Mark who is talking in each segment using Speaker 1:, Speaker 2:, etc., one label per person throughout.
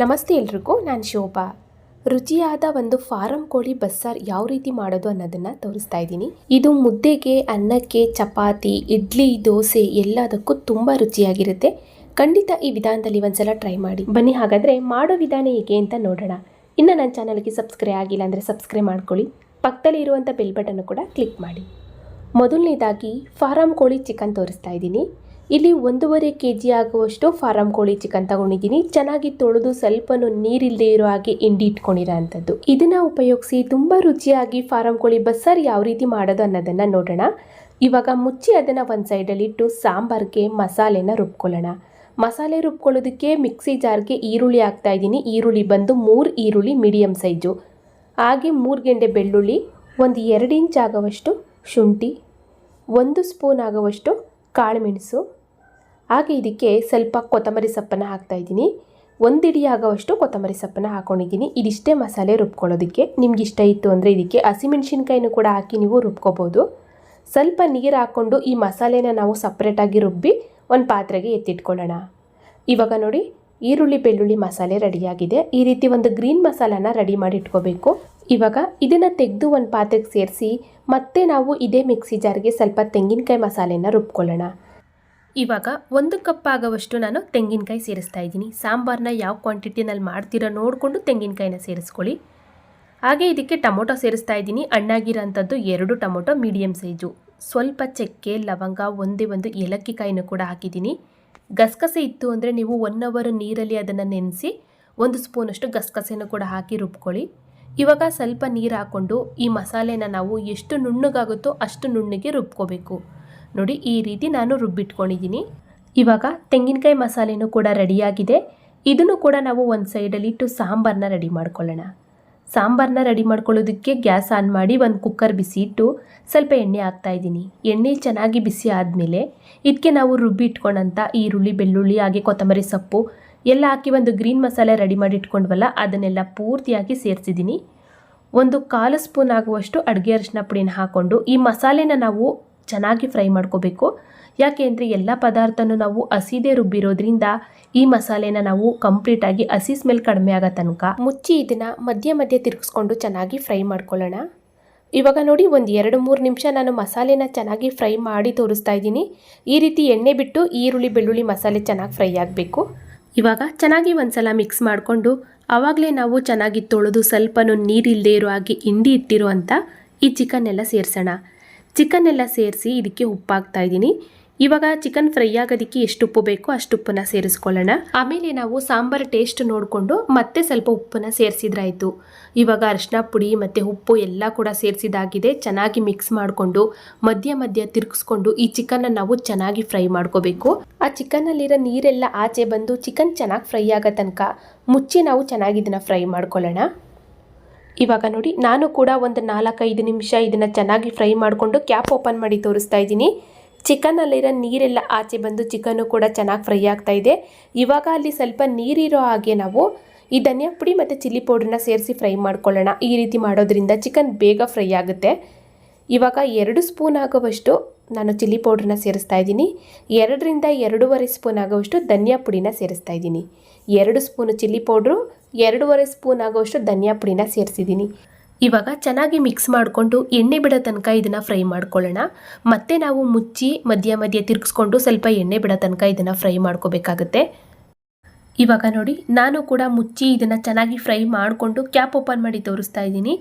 Speaker 1: ನಮಸ್ತೆ ಎಲ್ರಿಗೂ, ನಾನು ಶೋಭಾ. ರುಚಿಯಾದ ಒಂದು ಫಾರಂ ಕೋಳಿ ಬಸ್ಸಾರ್ ಯಾವ ರೀತಿ ಮಾಡೋದು ಅನ್ನೋದನ್ನು ತೋರಿಸ್ತಾ ಇದ್ದೀನಿ. ಇದು ಮುದ್ದೆಗೆ, ಅನ್ನಕ್ಕೆ, ಚಪಾತಿ, ಇಡ್ಲಿ, ದೋಸೆ ಎಲ್ಲದಕ್ಕೂ ತುಂಬ ರುಚಿಯಾಗಿರುತ್ತೆ. ಖಂಡಿತ ಈ ವಿಧಾನದಲ್ಲಿ ಒಂದ್ಸಲ ಟ್ರೈ ಮಾಡಿ. ಬನ್ನಿ ಹಾಗಾದರೆ ಮಾಡೋ ವಿಧಾನ ಹೇಗೆ ಅಂತ ನೋಡೋಣ. ಇನ್ನು ನನ್ನ ಚಾನಲ್ಗೆ ಸಬ್ಸ್ಕ್ರೈಬ್ ಆಗಿಲ್ಲ ಅಂದರೆ ಸಬ್ಸ್ಕ್ರೈಬ್ ಮಾಡ್ಕೊಳ್ಳಿ. ಪಕ್ಕದಲ್ಲಿ ಇರುವಂಥ ಬೆಲ್ ಬಟನ್ನು ಕೂಡ ಕ್ಲಿಕ್ ಮಾಡಿ. ಮೊದಲನೇದಾಗಿ ಫಾರಂ ಕೋಳಿ ಚಿಕನ್ ತೋರಿಸ್ತಾ ಇದ್ದೀನಿ. ಇಲ್ಲಿ ಒಂದೂವರೆ ಕೆ ಜಿ ಆಗುವಷ್ಟು ಫಾರಂ ಕೋಳಿ ಚಿಕನ್ ತಗೊಂಡಿದ್ದೀನಿ. ಚೆನ್ನಾಗಿ ತೊಳೆದು ಸ್ವಲ್ಪನೂ ನೀರಿಲ್ಲದೆ ಇರೋ ಹಾಗೆ ಹಿಂಡಿ ಇಟ್ಕೊಂಡಿರೋ ಅಂಥದ್ದು. ಇದನ್ನ ಉಪಯೋಗಿಸಿ ತುಂಬ ರುಚಿಯಾಗಿ ಫಾರಂ ಕೋಳಿ ಬಸ್ಸಾರು ಯಾವ ರೀತಿ ಮಾಡೋದು ಅನ್ನೋದನ್ನು ನೋಡೋಣ. ಇವಾಗ ಮುಚ್ಚಿ ಅದನ್ನು ಒಂದು ಸೈಡಲ್ಲಿ ಇಟ್ಟು ಸಾಂಬಾರ್ಗೆ ಮಸಾಲೆನ ರುಬ್ಕೊಳ್ಳೋಣ. ಮಸಾಲೆ ರುಬ್ಕೊಳ್ಳೋದಕ್ಕೆ ಮಿಕ್ಸಿ ಜಾರ್ಗೆ ಈರುಳ್ಳಿ ಹಾಕ್ತಾ ಇದ್ದೀನಿ. ಈರುಳ್ಳಿ ಬಂದು ಮೂರು ಈರುಳ್ಳಿ ಮೀಡಿಯಮ್ ಸೈಜು. ಹಾಗೆ ಮೂರು ಗೆಂಡೆ ಬೆಳ್ಳುಳ್ಳಿ, ಒಂದು ಎರಡು ಇಂಚ್ ಆಗುವಷ್ಟು ಶುಂಠಿ, ಒಂದು ಸ್ಪೂನ್ ಆಗುವಷ್ಟು ಕಾಳುಮೆಣಸು ಹಾಗೆ ಇದಕ್ಕೆ ಸ್ವಲ್ಪ ಕೊತ್ತಂಬರಿ ಸೊಪ್ಪನ್ನು ಹಾಕ್ತಾಯಿದ್ದೀನಿ ಇಡಿ ಆಗೋವಷ್ಟು ಕೊತ್ತಂಬರಿ ಸೊಪ್ಪನ್ನು ಹಾಕ್ಕೊಂಡಿದ್ದೀನಿ ಇದಿಷ್ಟೇ ಮಸಾಲೆ ರುಬ್ಕೊಳ್ಳೋದಕ್ಕೆ. ನಿಮ್ಗೆ ಇಷ್ಟ ಇತ್ತು ಅಂದರೆ ಇದಕ್ಕೆ ಹಸಿಮೆಣ್ಸಿನ್ಕಾಯಿನೂ ಕೂಡ ಹಾಕಿ ನೀವು ರುಬ್ಕೋಬೋದು. ಸ್ವಲ್ಪ ನೀರು ಹಾಕ್ಕೊಂಡು ಈ ಮಸಾಲೆನ ನಾವು ಸಪ್ರೇಟಾಗಿ ರುಬ್ಬಿ ಒಂದು ಪಾತ್ರೆಗೆ ಎತ್ತಿಟ್ಕೊಳ್ಳೋಣ. ಇವಾಗ ನೋಡಿ, ಈರುಳ್ಳಿ ಬೆಳ್ಳುಳ್ಳಿ ಮಸಾಲೆ ರೆಡಿಯಾಗಿದೆ. ಈ ರೀತಿ ಒಂದು ಗ್ರೀನ್ ಮಸಾಲಾನ ರೆಡಿ ಮಾಡಿ ಇಟ್ಕೋಬೇಕು. ಇವಾಗ ಇದನ್ನು ತೆಗೆದು ಒಂದು ಪಾತ್ರೆಗೆ ಸೇರಿಸಿ ಮತ್ತೆ ನಾವು ಇದೇ ಮಿಕ್ಸಿ ಜಾರ್ಗೆ ಸ್ವಲ್ಪ ತೆಂಗಿನಕಾಯಿ ಮಸಾಲೆನ ರುಬ್ಕೊಳ್ಳೋಣ. ಇವಾಗ ಒಂದು ಕಪ್ ಆಗೋವಷ್ಟು ನಾನು ತೆಂಗಿನಕಾಯಿ ಸೇರಿಸ್ತಾ ಇದ್ದೀನಿ. ಸಾಂಬಾರನ್ನ ಯಾವ ಕ್ವಾಂಟಿಟಿನಲ್ಲಿ ಮಾಡ್ತೀರೋ ನೋಡಿಕೊಂಡು ತೆಂಗಿನಕಾಯಿನ ಸೇರಿಸ್ಕೊಳ್ಳಿ. ಹಾಗೆ ಇದಕ್ಕೆ ಟೊಮೊಟೊ ಸೇರಿಸ್ತಾ ಇದ್ದೀನಿ. ಹಣ್ಣಾಗಿರೋಂಥದ್ದು ಎರಡು ಟೊಮೊಟೊ ಮೀಡಿಯಮ್ ಸೈಜು. ಸ್ವಲ್ಪ ಚಕ್ಕೆ, ಲವಂಗ, ಒಂದೇ ಒಂದು ಏಲಕ್ಕಿ ಕಾಯಿನೂ ಕೂಡ ಹಾಕಿದ್ದೀನಿ. ಗಸಗಸೆ ಇತ್ತು ಅಂದರೆ ನೀವು ಒನ್ ಅವರ್ ನೀರಲ್ಲಿ ಅದನ್ನು ನೆನೆಸಿ ಒಂದು ಸ್ಪೂನಷ್ಟು ಗಸಗಸೆನೂ ಕೂಡ ಹಾಕಿ ರುಬ್ಕೊಳ್ಳಿ. ಇವಾಗ ಸ್ವಲ್ಪ ನೀರು ಹಾಕ್ಕೊಂಡು ಈ ಮಸಾಲೆನ ನಾವು ಎಷ್ಟು ನುಣ್ಣಗಾಗುತ್ತೋ ಅಷ್ಟು ನುಣ್ಣಗೆ ರುಬ್ಕೋಬೇಕು. ನೋಡಿ, ಈ ರೀತಿ ನಾನು ರುಬ್ಬಿಟ್ಕೊಂಡಿದ್ದೀನಿ. ಇವಾಗ ತೆಂಗಿನಕಾಯಿ ಮಸಾಲೆನೂ ಕೂಡ ರೆಡಿಯಾಗಿದೆ. ಇದನ್ನು ಕೂಡ ನಾವು ಒಂದು ಸೈಡಲ್ಲಿಟ್ಟು ಸಾಂಬಾರನ್ನ ರೆಡಿ ಮಾಡ್ಕೊಳ್ಳೋಣ. ಸಾಂಬಾರನ್ನ ರೆಡಿ ಮಾಡ್ಕೊಳ್ಳೋದಕ್ಕೆ ಗ್ಯಾಸ್ ಆನ್ ಮಾಡಿ ಒಂದು ಕುಕ್ಕರ್ ಬಿಸಿ ಇಟ್ಟು ಸ್ವಲ್ಪ ಎಣ್ಣೆ ಹಾಕ್ತಾ ಇದ್ದೀನಿ. ಎಣ್ಣೆ ಚೆನ್ನಾಗಿ ಬಿಸಿ ಆದಮೇಲೆ ಇದಕ್ಕೆ ನಾವು ರುಬ್ಬಿ ಇಟ್ಕೊಂಡಂಥ ಈರುಳ್ಳಿ, ಬೆಳ್ಳುಳ್ಳಿ, ಹಾಗೆ ಕೊತ್ತಂಬರಿ ಸೊಪ್ಪು ಎಲ್ಲ ಹಾಕಿ ಒಂದು ಗ್ರೀನ್ ಮಸಾಲೆ ರೆಡಿ ಮಾಡಿ ಇಟ್ಕೊಂಡ್ವಲ್ಲ, ಅದನ್ನೆಲ್ಲ ಪೂರ್ತಿಯಾಗಿ ಸೇರಿಸಿದ್ದೀನಿ. ಒಂದು ಕಾಲು ಸ್ಪೂನ್ ಆಗುವಷ್ಟು ಅಡುಗೆ ಅರಿಶಿನ ಪುಡಿನ ಹಾಕ್ಕೊಂಡು ಈ ಮಸಾಲೆನ ನಾವು ಚೆನ್ನಾಗಿ ಫ್ರೈ ಮಾಡ್ಕೋಬೇಕು. ಯಾಕೆ ಅಂದರೆ ಎಲ್ಲ ಪದಾರ್ಥನೂ ನಾವು ಹಸಿದೇ ರುಬ್ಬಿರೋದ್ರಿಂದ ಈ ಮಸಾಲೆನ ನಾವು ಕಂಪ್ಲೀಟಾಗಿ ಹಸಿ ಸ್ಮೆಲ್ ಕಡಿಮೆ ಆಗೋ ತನಕ ಮುಚ್ಚಿ ಇದನ್ನು ಮಧ್ಯ ಮಧ್ಯ ತಿರುಗಿಸ್ಕೊಂಡು ಚೆನ್ನಾಗಿ ಫ್ರೈ ಮಾಡ್ಕೊಳ್ಳೋಣ. ಇವಾಗ ನೋಡಿ ಒಂದು ಎರಡು ಮೂರು ನಿಮಿಷ ನಾನು ಮಸಾಲೆನ ಚೆನ್ನಾಗಿ ಫ್ರೈ ಮಾಡಿ ತೋರಿಸ್ತಾ ಇದ್ದೀನಿ. ಈ ರೀತಿ ಎಣ್ಣೆ ಬಿಟ್ಟು ಈರುಳ್ಳಿ ಬೆಳ್ಳುಳ್ಳಿ ಮಸಾಲೆ ಚೆನ್ನಾಗಿ ಫ್ರೈ ಆಗಬೇಕು. ಇವಾಗ ಚೆನ್ನಾಗಿ ಒಂದ್ಸಲ ಮಿಕ್ಸ್ ಮಾಡಿಕೊಂಡು ಆವಾಗಲೇ ನಾವು ಚೆನ್ನಾಗಿ ತೊಳೆದು ಸ್ವಲ್ಪನೂ ನೀರಿಲ್ಲದೆ ಇರೋ ಹಾಗೆ ಹಿಂಡಿ ಇಟ್ಟಿರುವಂಥ ಈ ಚಿಕನ್ ಎಲ್ಲ ಸೇರಿಸೋಣ. ಚಿಕನ್ ಎಲ್ಲ ಸೇರಿಸಿ ಇದಕ್ಕೆ ಉಪ್ಪು ಹಾಕ್ತಾ ಇದ್ದೀನಿ. ಇವಾಗ ಚಿಕನ್ ಫ್ರೈ ಆಗೋದಕ್ಕೆ ಎಷ್ಟು ಉಪ್ಪು ಬೇಕೋ ಅಷ್ಟು ಉಪ್ಪನ್ನ ಸೇರಿಸ್ಕೊಳ್ಳೋಣ. ಆಮೇಲೆ ನಾವು ಸಾಂಬಾರ್ ಟೇಸ್ಟ್ ನೋಡಿಕೊಂಡು ಮತ್ತೆ ಸ್ವಲ್ಪ ಉಪ್ಪನ್ನ ಸೇರಿಸಿದ್ರಾಯಿತು. ಇವಾಗ ಅರಿಶಿನ ಪುಡಿ ಮತ್ತು ಉಪ್ಪು ಎಲ್ಲ ಕೂಡ ಸೇರಿಸಿದಾಗಿದೆ. ಚೆನ್ನಾಗಿ ಮಿಕ್ಸ್ ಮಾಡಿಕೊಂಡು ಮಧ್ಯ ಮಧ್ಯ ತಿರುಗಿಸ್ಕೊಂಡು ಈ ಚಿಕನ್ನ ನಾವು ಚೆನ್ನಾಗಿ ಫ್ರೈ ಮಾಡ್ಕೋಬೇಕು. ಆ ಚಿಕನ್ನಲ್ಲಿರೋ ನೀರೆಲ್ಲ ಆಚೆ ಬಂದು ಚಿಕನ್ ಚೆನ್ನಾಗಿ ಫ್ರೈ ಆಗೋ ತನಕ ಮುಚ್ಚಿ ನಾವು ಚೆನ್ನಾಗಿ ಇದನ್ನು ಫ್ರೈ ಮಾಡ್ಕೊಳ್ಳೋಣ. ಇವಾಗ ನೋಡಿ, ನಾನು ಕೂಡ ಒಂದು ನಾಲ್ಕೈದು ನಿಮಿಷ ಇದನ್ನು ಚೆನ್ನಾಗಿ ಫ್ರೈ ಮಾಡಿಕೊಂಡು ಕ್ಯಾಪ್ ಓಪನ್ ಮಾಡಿ ತೋರಿಸ್ತಾ ಇದ್ದೀನಿ. ಚಿಕನಲ್ಲಿರೋ ನೀರೆಲ್ಲ ಆಚೆ ಬಂದು ಚಿಕನ್ನು ಕೂಡ ಚೆನ್ನಾಗಿ ಫ್ರೈ ಆಗ್ತಾ ಇದೆ. ಇವಾಗ ಅಲ್ಲಿ ಸ್ವಲ್ಪ ನೀರಿರೋ ಹಾಗೆ ನಾವು ಈ ಧನಿಯಾ ಪುಡಿ ಮತ್ತು ಚಿಲ್ಲಿ ಪೌಡ್ರನ್ನ ಸೇರಿಸಿ ಫ್ರೈ ಮಾಡ್ಕೊಳ್ಳೋಣ. ಈ ರೀತಿ ಮಾಡೋದ್ರಿಂದ ಚಿಕನ್ ಬೇಗ ಫ್ರೈ ಆಗುತ್ತೆ. ಇವಾಗ ಎರಡು ಸ್ಪೂನ್ ಆಗುವಷ್ಟು ನಾನು ಚಿಲ್ಲಿ ಪೌಡ್ರನ್ನ ಸೇರಿಸ್ತಾ ಇದ್ದೀನಿ. ಎರಡರಿಂದ ಎರಡೂವರೆ ಸ್ಪೂನ್ ಆಗುವಷ್ಟು ಧನಿಯಾ ಪುಡಿನ ಸೇರಿಸ್ತಾ ಇದ್ದೀನಿ. ಎರಡು ಸ್ಪೂನು ಚಿಲ್ಲಿ ಪೌಡ್ರು ಎರಡೂವರೆ ಸ್ಪೂನ್ ಆಗೋಷ್ಟು ಧನಿಯಾ ಪುಡಿನ ಸೇರಿಸಿದ್ದೀನಿ. ಇವಾಗ ಚೆನ್ನಾಗಿ ಮಿಕ್ಸ್ ಮಾಡಿಕೊಂಡು ಎಣ್ಣೆ ಬಿಡೋ ತನಕ ಇದನ್ನು ಫ್ರೈ ಮಾಡ್ಕೊಳ್ಳೋಣ. ಮತ್ತೆ ನಾವು ಮುಚ್ಚಿ ಮಧ್ಯ ಮಧ್ಯ ತಿರುಗಿಸ್ಕೊಂಡು ಸ್ವಲ್ಪ ಎಣ್ಣೆ ಬಿಡೋ ತನಕ ಇದನ್ನು ಫ್ರೈ ಮಾಡ್ಕೋಬೇಕಾಗತ್ತೆ. ಇವಾಗ ನೋಡಿ, ನಾನು ಕೂಡ ಮುಚ್ಚಿ ಇದನ್ನು ಚೆನ್ನಾಗಿ ಫ್ರೈ ಮಾಡಿಕೊಂಡು ಕ್ಯಾಪ್ ಓಪನ್ ಮಾಡಿ ತೋರಿಸ್ತಾ ಇದ್ದೀನಿ.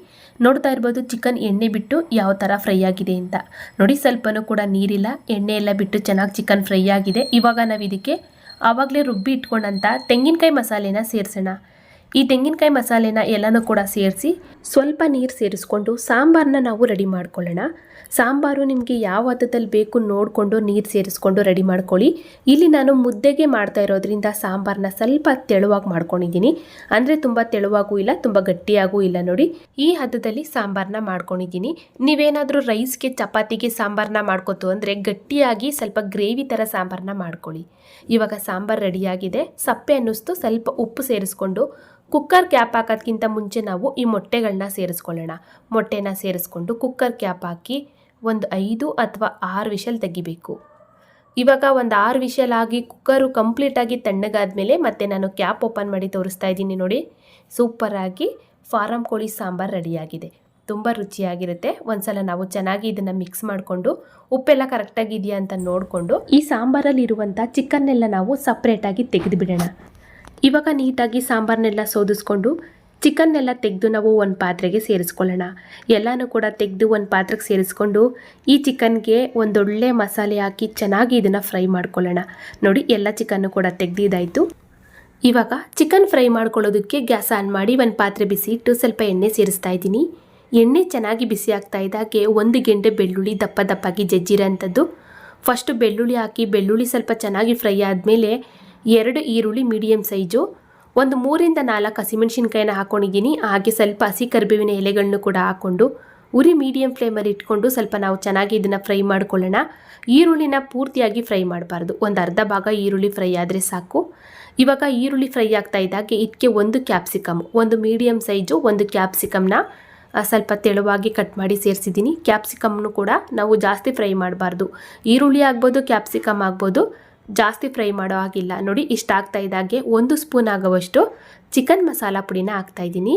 Speaker 1: ನೋಡ್ತಾ ಇರ್ಬೋದು ಚಿಕನ್ ಎಣ್ಣೆ ಬಿಟ್ಟು ಯಾವ ಥರ ಫ್ರೈ ಆಗಿದೆ ಅಂತ. ನೋಡಿ, ಸ್ವಲ್ಪನೂ ಕೂಡ ನೀರಿಲ್ಲ. ಎಣ್ಣೆ ಎಲ್ಲ ಬಿಟ್ಟು ಚೆನ್ನಾಗಿ ಚಿಕನ್ ಫ್ರೈ ಆಗಿದೆ. ಇವಾಗ ನಾವು ಇದಕ್ಕೆ ಆವಾಗಲೇ ರುಬ್ಬಿ ಇಟ್ಕೊಂಡಂಥ ತೆಂಗಿನಕಾಯಿ ಮಸಾಲೆನ ಸೇರಿಸೋಣ. ಈ ತೆಂಗಿನಕಾಯಿ ಮಸಾಲೆನ ಎಲ್ಲನೂ ಕೂಡ ಸೇರಿಸಿ ಸ್ವಲ್ಪ ನೀರು ಸೇರಿಸ್ಕೊಂಡು ಸಾಂಬಾರನ್ನ ನಾವು ರೆಡಿ ಮಾಡ್ಕೊಳ್ಳೋಣ. ಸಾಂಬಾರು ನಿಮಗೆ ಯಾವ ಹದದಲ್ಲಿ ಬೇಕು ನೋಡಿಕೊಂಡು ನೀರು ಸೇರಿಸ್ಕೊಂಡು ರೆಡಿ ಮಾಡ್ಕೊಳ್ಳಿ. ಇಲ್ಲಿ ನಾನು ಮುದ್ದೆಗೆ ಮಾಡ್ತಾ ಇರೋದ್ರಿಂದ ಸಾಂಬಾರನ್ನ ಸ್ವಲ್ಪ ತೆಳುವಾಗಿ ಮಾಡ್ಕೊಂಡಿದ್ದೀನಿ. ಅಂದರೆ ತುಂಬ ತೆಳುವಾಗೂ ಇಲ್ಲ, ತುಂಬ ಗಟ್ಟಿಯಾಗೂ ಇಲ್ಲ ನೋಡಿ. ಈ ಹದದಲ್ಲಿ ಸಾಂಬಾರನ್ನ ಮಾಡ್ಕೊಂಡಿದ್ದೀನಿ. ನೀವೇನಾದರೂ ರೈಸ್ಗೆ, ಚಪಾತಿಗೆ ಸಾಂಬಾರನ್ನ ಮಾಡ್ಕೊತು ಅಂದರೆ ಗಟ್ಟಿಯಾಗಿ ಸ್ವಲ್ಪ ಗ್ರೇವಿ ಥರ ಸಾಂಬಾರನ್ನ ಮಾಡ್ಕೊಳ್ಳಿ. ಇವಾಗ ಸಾಂಬಾರು ರೆಡಿಯಾಗಿದೆ. ಸಪ್ಪೆ ಅನ್ನಿಸ್ತು ಸ್ವಲ್ಪ ಉಪ್ಪು ಸೇರಿಸ್ಕೊಂಡು ಕುಕ್ಕರ್ ಕ್ಯಾಪ್ ಹಾಕೋದ್ಕಿಂತ ಮುಂಚೆ ನಾವು ಈ ಮೊಟ್ಟೆಗಳನ್ನ ಸೇರಿಸ್ಕೊಳ್ಳೋಣ. ಮೊಟ್ಟೆನ ಸೇರಿಸ್ಕೊಂಡು ಕುಕ್ಕರ್ ಕ್ಯಾಪ್ ಹಾಕಿ ಒಂದು ಐದು ಅಥವಾ ಆರು ವಿಷಲ್ ತೆಗಿಬೇಕು. ಇವಾಗ ಒಂದು ಆರು ವಿಷಲ್ ಆಗಿ ಕುಕ್ಕರು ಕಂಪ್ಲೀಟಾಗಿ ತಣ್ಣಗಾದ್ಮೇಲೆ ಮತ್ತೆ ನಾನು ಕ್ಯಾಪ್ ಓಪನ್ ಮಾಡಿ ತೋರಿಸ್ತಾ ಇದ್ದೀನಿ ನೋಡಿ. ಸೂಪರಾಗಿ ಫಾರಂ ಕೋಳಿ ಸಾಂಬಾರು ರೆಡಿಯಾಗಿದೆ. ತುಂಬ ರುಚಿಯಾಗಿರುತ್ತೆ. ಒಂದ್ಸಲ ನಾವು ಚೆನ್ನಾಗಿ ಇದನ್ನು ಮಿಕ್ಸ್ ಮಾಡಿಕೊಂಡು ಉಪ್ಪೆಲ್ಲ ಕರೆಕ್ಟಾಗಿ ಇದೆಯಾ ಅಂತ ನೋಡಿಕೊಂಡು ಈ ಸಾಂಬಾರಲ್ಲಿರುವಂಥ ಚಿಕನ್ನೆಲ್ಲ ನಾವು ಸಪ್ರೇಟಾಗಿ ತೆಗೆದು ಬಿಡೋಣ ಇವಾಗ ನೀಟಾಗಿ ಸಾಂಬಾರನ್ನೆಲ್ಲ ಸೋದಿಸ್ಕೊಂಡು ಚಿಕನ್ನೆಲ್ಲ ತೆಗೆದು ನಾವು ಒಂದು ಪಾತ್ರೆಗೆ ಸೇರಿಸ್ಕೊಳ್ಳೋಣ. ಎಲ್ಲನೂ ಕೂಡ ತೆಗೆದು ಒಂದು ಪಾತ್ರೆಗೆ ಸೇರಿಸ್ಕೊಂಡು ಈ ಚಿಕನ್ಗೆ ಒಂದೊಳ್ಳೆ ಮಸಾಲೆ ಹಾಕಿ ಚೆನ್ನಾಗಿ ಇದನ್ನು ಫ್ರೈ ಮಾಡ್ಕೊಳ್ಳೋಣ. ನೋಡಿ, ಎಲ್ಲ ಚಿಕನ್ನು ಕೂಡ ತೆಗೆದಿದ್ದಾಯಿತು ಇವಾಗ ಚಿಕನ್ ಫ್ರೈ ಮಾಡ್ಕೊಳ್ಳೋದಕ್ಕೆ ಗ್ಯಾಸ್ ಆನ್ ಮಾಡಿ ಒಂದು ಪಾತ್ರೆ ಬಿಸಿ ಇಟ್ಟು ಸ್ವಲ್ಪ ಎಣ್ಣೆ ಸೇರಿಸ್ತಾ ಇದ್ದೀನಿ. ಎಣ್ಣೆ ಚೆನ್ನಾಗಿ ಬಿಸಿ ಆಗ್ತಾ ಇದ್ದಾಗೆ ಒಂದು ಗೆಂಡೆ ಬೆಳ್ಳುಳ್ಳಿ ದಪ್ಪ ದಪ್ಪಾಗಿ ಜಜ್ಜಿರೋಂಥದ್ದು. ಫಸ್ಟು ಬೆಳ್ಳುಳ್ಳಿ ಹಾಕಿ, ಬೆಳ್ಳುಳ್ಳಿ ಸ್ವಲ್ಪ ಚೆನ್ನಾಗಿ ಫ್ರೈ ಆದಮೇಲೆ ಎರಡು ಈರುಳ್ಳಿ ಮೀಡಿಯಂ ಸೈಜು, ಒಂದು ಮೂರಿಂದ ನಾಲ್ಕು ಹಸಿಮೆಣ್ಸಿನ್ಕಾಯಿನ ಹಾಕ್ಕೊಂಡಿದ್ದೀನಿ ಹಾಗೆ ಸ್ವಲ್ಪ ಹಸಿ ಕರಿಬೇವಿನ ಎಲೆಗಳನ್ನು ಕೂಡ ಹಾಕ್ಕೊಂಡು ಉರಿ ಮೀಡಿಯಂ ಫ್ಲೇಮಲ್ಲಿ ಇಟ್ಕೊಂಡು ಸ್ವಲ್ಪ ನಾವು ಚೆನ್ನಾಗಿ ಇದನ್ನು ಫ್ರೈ ಮಾಡ್ಕೊಳ್ಳೋಣ. ಈರುಳ್ಳಿನ ಪೂರ್ತಿಯಾಗಿ ಫ್ರೈ ಮಾಡಬಾರ್ದು. ಒಂದು ಅರ್ಧ ಭಾಗ ಈರುಳ್ಳಿ ಫ್ರೈ ಆದರೆ ಸಾಕು. ಇವಾಗ ಈರುಳ್ಳಿ ಫ್ರೈ ಆಗ್ತಾ ಇದ್ದಾಗೆ ಇದಕ್ಕೆ ಒಂದು ಕ್ಯಾಪ್ಸಿಕಮ್, ಒಂದು ಮೀಡಿಯಮ್ ಸೈಜು, ಒಂದು ಕ್ಯಾಪ್ಸಿಕಮ್ನ ಸ್ವಲ್ಪ ತೆಳುವಾಗಿ ಕಟ್ ಮಾಡಿ ಸೇರಿಸಿದ್ದೀನಿ. ಕ್ಯಾಪ್ಸಿಕಮ್ನು ಕೂಡ ನಾವು ಜಾಸ್ತಿ ಫ್ರೈ ಮಾಡಬಾರ್ದು. ಈರುಳ್ಳಿ ಆಗ್ಬೋದು, ಕ್ಯಾಪ್ಸಿಕಮ್ ಆಗ್ಬೋದು. ಜಾಸ್ತಿ ಫ್ರೈ ಮಾಡೋ ಹಾಗಿಲ್ಲ. ನೋಡಿ, ಇಷ್ಟ ಆಗ್ತಾ ಇದ್ದಾಗೆ ಒಂದು ಸ್ಪೂನ್ ಆಗುವಷ್ಟು ಚಿಕನ್ ಮಸಾಲ ಪುಡಿನ ಹಾಕ್ತಾಯಿದ್ದೀನಿ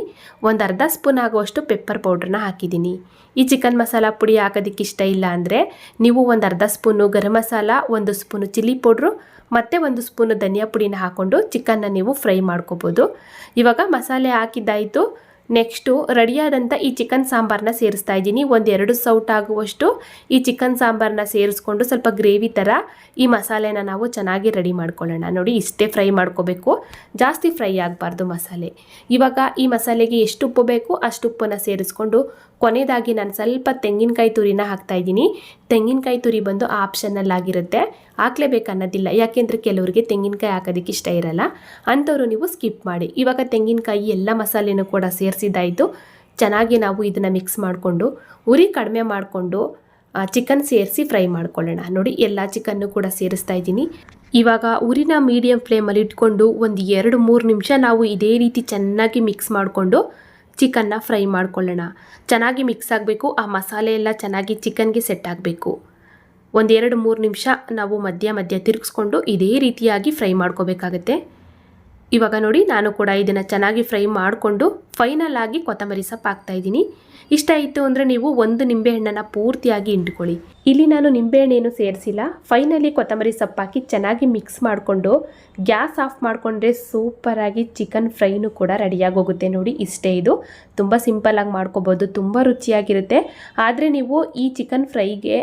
Speaker 1: ಒಂದು ಅರ್ಧ ಸ್ಪೂನ್ ಆಗುವಷ್ಟು ಪೆಪ್ಪರ್ ಪೌಡ್ರನ್ನ ಹಾಕಿದ್ದೀನಿ. ಈ ಚಿಕನ್ ಮಸಾಲ ಪುಡಿ ಹಾಕೋದಕ್ಕೆ ಇಷ್ಟ ಇಲ್ಲ ಅಂದರೆ ನೀವು ಒಂದು ಅರ್ಧ ಸ್ಪೂನು ಗರಂ ಮಸಾಲ, ಒಂದು ಸ್ಪೂನು ಚಿಲ್ಲಿ ಪೌಡ್ರು, ಮತ್ತು ಒಂದು ಸ್ಪೂನು ಧನಿಯಾ ಪುಡಿನ ಹಾಕ್ಕೊಂಡು ಚಿಕನ್ನ ನೀವು ಫ್ರೈ ಮಾಡ್ಕೋಬೋದು. ಇವಾಗ ಮಸಾಲೆ ಹಾಕಿದ್ದಾಯಿತು. ನೆಕ್ಸ್ಟು ರೆಡಿಯಾದಂಥ ಈ ಚಿಕನ್ ಸಾಂಬಾರನ್ನ ಸೇರಿಸ್ತಾ ಇದ್ದೀನಿ. ಒಂದೆರಡು ಸೌಟ್ ಆಗುವಷ್ಟು ಈ ಚಿಕನ್ ಸಾಂಬಾರನ್ನ ಸೇರಿಸ್ಕೊಂಡು ಸ್ವಲ್ಪ ಗ್ರೇವಿ ಥರ ಈ ಮಸಾಲೆನ ನಾವು ಚೆನ್ನಾಗಿ ರೆಡಿ ಮಾಡ್ಕೊಳ್ಳೋಣ. ನೋಡಿ, ಇಷ್ಟೇ ಫ್ರೈ ಮಾಡ್ಕೋಬೇಕು. ಜಾಸ್ತಿ ಫ್ರೈ ಆಗಬಾರ್ದು ಮಸಾಲೆ. ಇವಾಗ ಈ ಮಸಾಲೆಗೆ ಎಷ್ಟು ಉಪ್ಪು ಬೇಕು ಅಷ್ಟು ಉಪ್ಪನ್ನು ಸೇರಿಸ್ಕೊಂಡು ಕೊನೆಯದಾಗಿ ನಾನು ಸ್ವಲ್ಪ ತೆಂಗಿನಕಾಯಿ ತುರಿನ ಹಾಕ್ತಾ ಇದ್ದೀನಿ. ತೆಂಗಿನಕಾಯಿ ತುರಿ ಬಂದು ಆಪ್ಷನಲ್ ಆಗಿರುತ್ತೆ ಹಾಕ್ಲೇಬೇಕು ಅನ್ನೋದಿಲ್ಲ. ಯಾಕೆಂದರೆ ಕೆಲವರಿಗೆ ತೆಂಗಿನಕಾಯಿ ಹಾಕೋದಕ್ಕೆ ಇಷ್ಟ ಇರಲ್ಲ. ಅಂಥವ್ರು ನೀವು ಸ್ಕಿಪ್ ಮಾಡಿ. ಇವಾಗ ತೆಂಗಿನಕಾಯಿ ಎಲ್ಲ ಮಸಾಲೆನೂ ಕೂಡ ಸೇರಿಸಿದ್ದಾಯಿತು. ಚೆನ್ನಾಗಿ ನಾವು ಇದನ್ನು ಮಿಕ್ಸ್ ಮಾಡಿಕೊಂಡು, ಉರಿ ಕಡಿಮೆ ಮಾಡಿಕೊಂಡು ಚಿಕನ್ ಸೇರಿಸಿ ಫ್ರೈ ಮಾಡ್ಕೊಳ್ಳೋಣ. ನೋಡಿ, ಎಲ್ಲ ಚಿಕನ್ನು ಕೂಡ ಸೇರಿಸ್ತಾ ಇದ್ದೀನಿ. ಇವಾಗ ಉರಿನ ಮೀಡಿಯಂ ಫ್ಲೇಮಲ್ಲಿ ಇಟ್ಕೊಂಡು ಒಂದು ಎರಡು ಮೂರು ನಿಮಿಷ ನಾವು ಇದೇ ರೀತಿ ಚೆನ್ನಾಗಿ ಮಿಕ್ಸ್ ಮಾಡಿಕೊಂಡು ಚಿಕನ್ನ ಫ್ರೈ ಮಾಡ್ಕೊಳ್ಳೋಣ. ಚೆನ್ನಾಗಿ ಮಿಕ್ಸ್ ಆಗಬೇಕು. ಆ ಮಸಾಲೆ ಎಲ್ಲ ಚೆನ್ನಾಗಿ ಚಿಕನ್ಗೆ ಸೆಟ್ ಆಗಬೇಕು. ಒಂದೆರಡು ಮೂರು ನಿಮಿಷ ನಾವು ಮಧ್ಯ ಮಧ್ಯ ತಿರುಗಿಸ್ಕೊಂಡು ಇದೇ ರೀತಿಯಾಗಿ ಫ್ರೈ ಮಾಡ್ಕೋಬೇಕಾಗತ್ತೆ. ಇವಾಗ ನೋಡಿ, ನಾನು ಕೂಡ ಇದನ್ನು ಚೆನ್ನಾಗಿ ಫ್ರೈ ಮಾಡಿಕೊಂಡು ಫೈನಲ್ ಆಗಿ ಕೊತ್ತಂಬರಿ ಸೊಪ್ಪು ಹಾಕ್ತಾ ಇದ್ದೀನಿ. ಇಷ್ಟ ಇತ್ತು ಅಂದರೆ ನೀವು ಒಂದು ನಿಂಬೆಹಣ್ಣನ್ನು ಪೂರ್ತಿಯಾಗಿ ಹಿಂಡ್ಕೊಳ್ಳಿ. ಇಲ್ಲಿ ನಾನು ನಿಂಬೆಹಣ್ಣೇನು ಸೇರಿಸಿಲ್ಲ. ಫೈನಲಿ ಕೊತ್ತಂಬರಿ ಸೊಪ್ಪು ಹಾಕಿ ಚೆನ್ನಾಗಿ ಮಿಕ್ಸ್ ಮಾಡಿಕೊಂಡು ಗ್ಯಾಸ್ ಆಫ್ ಮಾಡಿಕೊಂಡ್ರೆ ಸೂಪರಾಗಿ ಚಿಕನ್ ಫ್ರೈನು ಕೂಡ ರೆಡಿಯಾಗಿ ಹೋಗುತ್ತೆ ನೋಡಿ, ಇಷ್ಟೇ ಇದು. ತುಂಬ ಸಿಂಪಲ್ಲಾಗಿ ಮಾಡ್ಕೋಬೋದು, ತುಂಬ ರುಚಿಯಾಗಿರುತ್ತೆ. ಆದರೆ ನೀವು ಈ ಚಿಕನ್ ಫ್ರೈಗೆ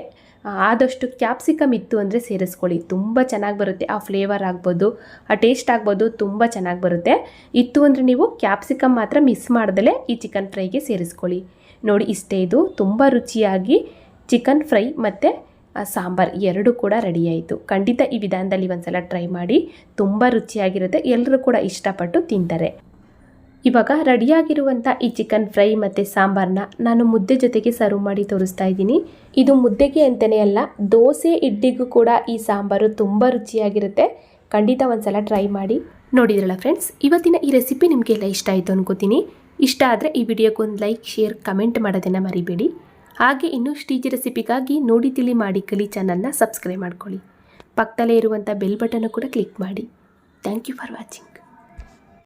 Speaker 1: ಆದಷ್ಟು ಕ್ಯಾಪ್ಸಿಕಮ್ ಇತ್ತು ಅಂದರೆ ಸೇರಿಸ್ಕೊಳ್ಳಿ. ತುಂಬ ಚೆನ್ನಾಗಿ ಬರುತ್ತೆ. ಆ ಫ್ಲೇವರ್ ಆಗ್ಬೋದು, ಆ ಟೇಸ್ಟ್ ಆಗ್ಬೋದು, ತುಂಬ ಚೆನ್ನಾಗಿ ಬರುತ್ತೆ. ಇತ್ತು ಅಂದರೆ ನೀವು ಕ್ಯಾಪ್ಸಿಕಮ್ ಮಾತ್ರ ಮಿಸ್ ಮಾಡ್ದಲೇ ಈ ಚಿಕನ್ ಫ್ರೈಗೆ ಸೇರಿಸ್ಕೊಳ್ಳಿ. ನೋಡಿ, ಇಷ್ಟೇ ಇದು. ತುಂಬ ರುಚಿಯಾಗಿ ಚಿಕನ್ ಫ್ರೈ ಮತ್ತು ಸಾಂಬಾರ್ ಎರಡು ಕೂಡ ರೆಡಿಯಾಯಿತು ಖಂಡಿತ ಈ ವಿಧಾನದಲ್ಲಿ ಒಂದು ಸಲ ಟ್ರೈ ಮಾಡಿ. ತುಂಬ ರುಚಿಯಾಗಿರುತ್ತೆ. ಎಲ್ಲರೂ ಕೂಡ ಇಷ್ಟಪಟ್ಟು ತಿಂತಾರೆ. ಇವಾಗ ರೆಡಿಯಾಗಿರುವಂಥ ಈ ಚಿಕನ್ ಫ್ರೈ ಮತ್ತು ಸಾಂಬಾರನ್ನ ನಾನು ಮುದ್ದೆ ಜೊತೆಗೆ ಸರ್ವ್ ಮಾಡಿ ತೋರಿಸ್ತಾ ಇದ್ದೀನಿ. ಇದು ಮುದ್ದೆಗೆ ಅಂತಲೇ ಅಲ್ಲ, ದೋಸೆ, ಇಡ್ಲಿಗೂ ಕೂಡ ಈ ಸಾಂಬಾರು ತುಂಬ ರುಚಿಯಾಗಿರುತ್ತೆ. ಖಂಡಿತ ಒಂದ್ಸಲ ಟ್ರೈ ಮಾಡಿ ನೋಡಿದ್ರಲ್ಲ ಫ್ರೆಂಡ್ಸ್ ಇವತ್ತಿನ ಈ ರೆಸಿಪಿ ನಿಮಗೆಲ್ಲ ಇಷ್ಟ ಆಯಿತು ಅನ್ಕೋತೀನಿ. ಇಷ್ಟ ಆದರೆ ಈ ವಿಡಿಯೋಗೆ ಒಂದು ಲೈಕ್ ಶೇರ್ ಕಮೆಂಟ್ ಮಾಡೋದನ್ನು ಮರಿಬೇಡಿ. ಹಾಗೆ ಇನ್ನೂ ಸ್ಟೀಜ್ ರೆಸಿಪಿಗಾಗಿ ನೋಡಿ ತಿಳಿ ಮಾಡಿ ಕಲಿ ಚಾನಲ್ನ ಸಬ್ಸ್ಕ್ರೈಬ್ ಮಾಡ್ಕೊಳ್ಳಿ. ಪಕ್ಕದಲ್ಲೇ ಇರುವಂಥ ಬೆಲ್ ಬಟನ್ನು ಕೂಡ ಕ್ಲಿಕ್ ಮಾಡಿ. Thank you for watching